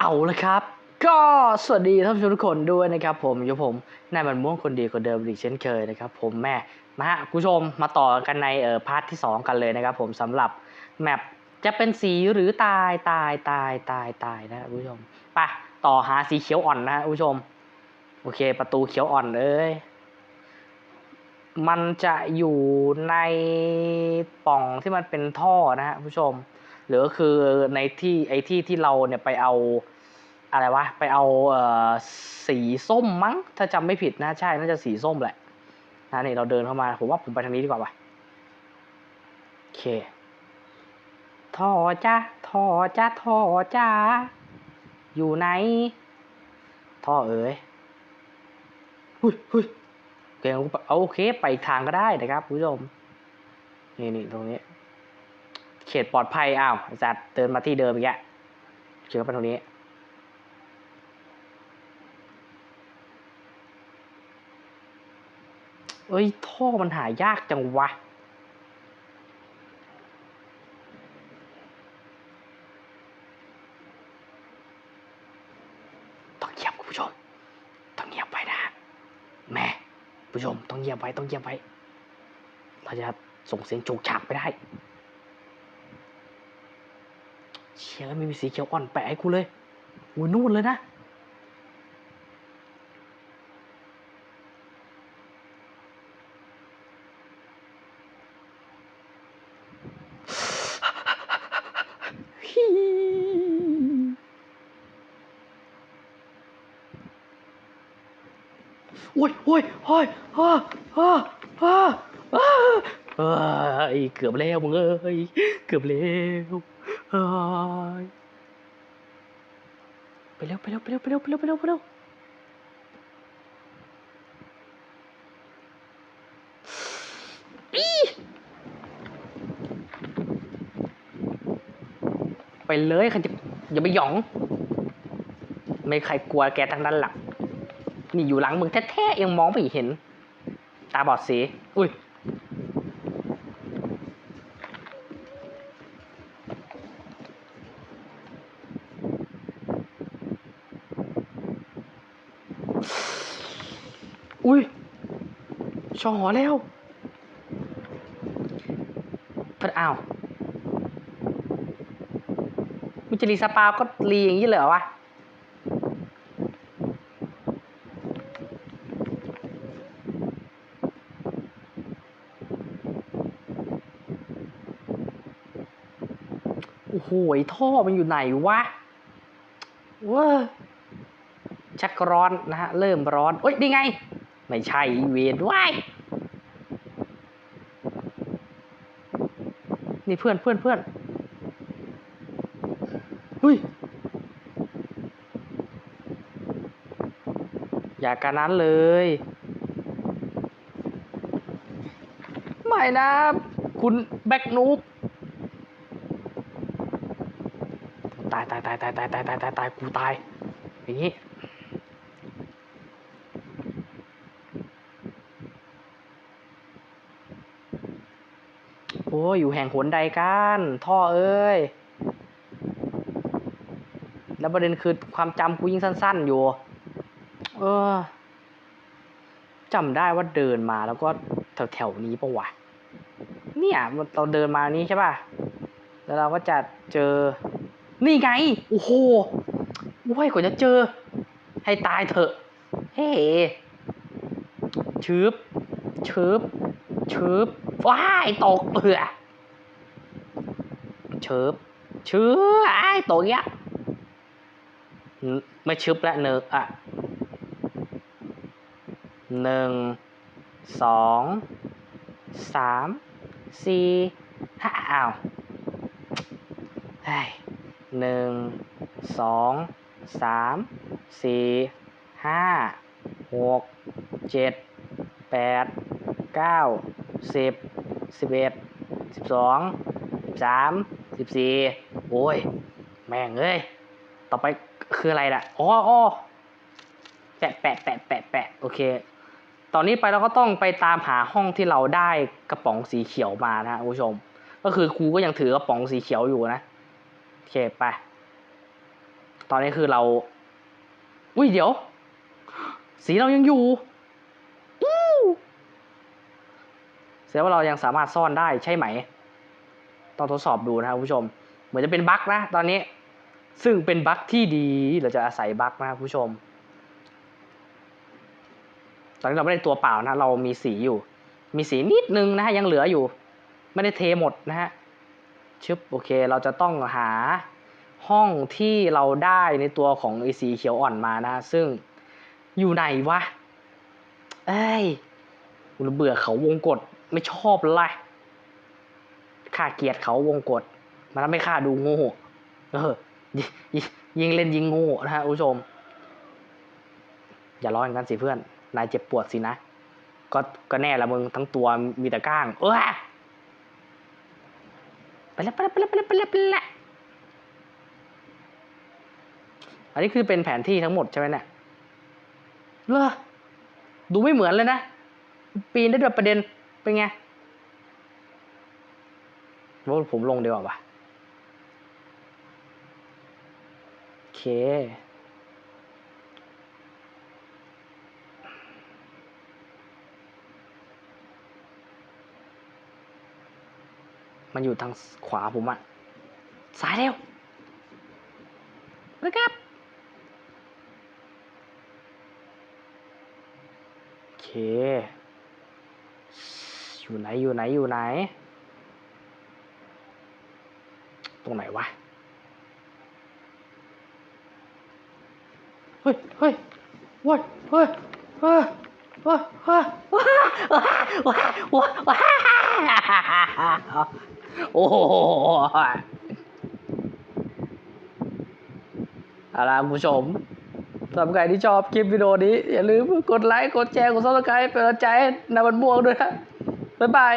เอาละครับ ก็สวัสดีท่านผู้ชมทุกคนด้วยนะครับผมอยู่ผมนายมันม่วงคนดีคนเดิมอีกเช่นเคยนะครับผมแม่มาฮะคุณผู้ชมมาต่อกันในเอ่อพาร์ทที่ 2 กันเลยนะครับผมสำหรับแมปจะเป็นสีหรือตายตายตายตายตายนะคุณผู้ชมไปต่อหาสีเขียวอ่อนนะคุณผู้ชม โอเค ประตูเขียวอ่อนเลยมันจะอยู่ในป่องที่มันเป็นท่อนะฮะคุณผู้ชม หรือคือในที่ไอ้ที่ที่เราเนี่ยไปเอาอะไรวะไปเอาเอ่อสีส้มมั้ง ถ้าจำไม่ผิดนะใช่น่าจะสีส้มแหละนะนี่เราเดินเข้ามาผมว่าผมไปทางนี้ดีกว่าว่ะโอเคท่อจ้าท่อจ้าท่อจ้าอยู่ไหนท่อเอ๋ยหุยหุยโอเคเอาโอเคไปอีกทางก็ได้นะครับคุณผู้ชมนี่นี่ตรงนี้ เขตปลอดภัยอ้าวไอ้สัตว์เดินมาที่เดิมอีกแล้วเชื่อไปตรงนี้เอ้ยท่อมันหายากจังวะ ต้องเงียบคุณผู้ชม ต้องเงียบไว้นะแม่ผู้ชมต้องเงียบไว้ต้องเงียบไว้ เราจะส่งเสียงโจกฉากไปได้ เชียร์ไม่มีสีเขียวอ่อนแปะให้กูเลยอุ้ยนู่นเลยนะ โอ้ยโอ้ยโอ้ยอ้าอ้าอ้าอ้าเอ้ยเกือบแล้วมึงเอ้ย เกือบแล้ว เอ้ยไปเร็วไปเร็วไปเร็วไปเร็วไปเร็วไปเร็วไปเร็วไปเลยใครจะอย่าไปหยอง ไม่ใครกลัวแกทั้งนั้นหลักนี่อยู่หลังมึงแท้ๆยังมองไม่เห็น ตาบอดสี อุ้ย อุ้ย ชอหอแล้วเพิ่นอ้าวมันจะรีสปาวก็รีอย่างนี้เลยเหรอวะโอ้โหท่อมันอยู่ไหนวะว้าชักร้อนนะฮะ เริ่มร้อนเอ้ยนี่ไง ไม่ใช่อีเวนว้ายนี่เพื่อนเพื่อนเพื่อนเฮ้ย อย่าการนั้นเลย ไม่นะ คุณแบ็กนูบตายตายตายตายตายตายตายตายตายกูตายอย่างนี้ โอ้ยอยู่แห่งหนใดกันท่อเอ้ย แล้วประเด็นคือความจำกูยิ่งสั้น ๆ อยู่ เออจำได้ว่าเดินมาแล้วก็แถวๆนี้ปะวะ เนี่ยเราเดินมานี้ใช่ป่ะ แล้วเราก็จะเจอ นี่ไง โอ้โหโอ้ยกว่าจะเจอ ให้ตายเถอะ เฮ้ชืบชืบชืบ ว้ายตกเอือชืบชืบไอ้ายตกเงี้ยอืมไม่ชืบแล้วเนอะอะหนึ่งสองสามสี่ห้าอ้าวเฮ้ยหนึ่งสองสามสี่ห้าหกเจ็ดแปดเก้า สิบสิบเอ็ดสิบสองสิบสามสิบสี่โอ้ย แม่งเอ้ย ต่อไปคืออะไรล่ะอ๋ออ๋อแปะแปะแปะแปะแปะโอเค ตอนนี้ไปเราก็ต้องไปตามหาห้องที่เราได้กระป๋องสีเขียวมานะฮะคุณผู้ชม ก็คือครูก็ยังถือกระป๋องสีเขียวอยู่นะโอเคไป ตอนนี้คือเรา อุ้ยเดี๋ยว สีเรายังอยู่อู้ แสดงว่าเรายังสามารถซ่อนได้ใช่ไหม ต้องทดสอบดูนะครับผู้ชม เหมือนจะเป็นบั๊กนะ ตอนนี้ ซึ่งเป็นบั๊กที่ดี เราจะอาศัยบั๊กนะครับผู้ชม ตอนนี้เราไม่ได้ตัวเปล่านะ เรามีสีอยู่ มีสีนิดนึงนะฮะ ยังเหลืออยู่ ไม่ได้เทหมดนะฮะ ชึบ โอเค เราจะต้องหาห้องที่เราได้ในตัวของไอสีเขียวอ่อนมานะ ซึ่งอยู่ไหนวะ เอ้ยกูเบื่อเขาวงกฏ ไม่ชอบเลยข้าเกลียดเขาวงกฏมันทำให้ข้าดูโง่เออยิงเล่นยิงโง่นะฮะคุณผู้ชม อย่าร้องอย่างนั้นสิเพื่อน นายเจ็บปวดสินะ ก็ก็แน่ละมึงทั้งตัวมีแต่ก้าง เออไปแล้วไปแล้วไปแล้วไปแล้วไปแล้วไปแล้วอันนี้คือเป็นแผนที่ทั้งหมดใช่ไหมเนี่ยเลอดูไม่เหมือนเลยนะ ปีนได้ด้วยประเด็น เป็นไงว่าผมลงดีกว่าวะโอเค มันอยู่ทางขวาผมอะซ้ายเร็วนะครับโอเค อยู่ไหนอยู่ไหนอยู่ไหน ตรงไหนวะ เฮ้ยเฮ้ยเฮ้ยเฮ้ยเฮ้ยเฮ้ยเฮ้ยว้าว้าว้าว้าโอ้โหเอาล่ะคุณผู้ชมสำหรับใครที่ชอบคลิปวิดีโอนี้ อย่าลืมกดไลค์ กดแชร์ กดซับสไครป์เป็นกำลังใจให้นาบันบวงด้วยนะ บ๊ายบาย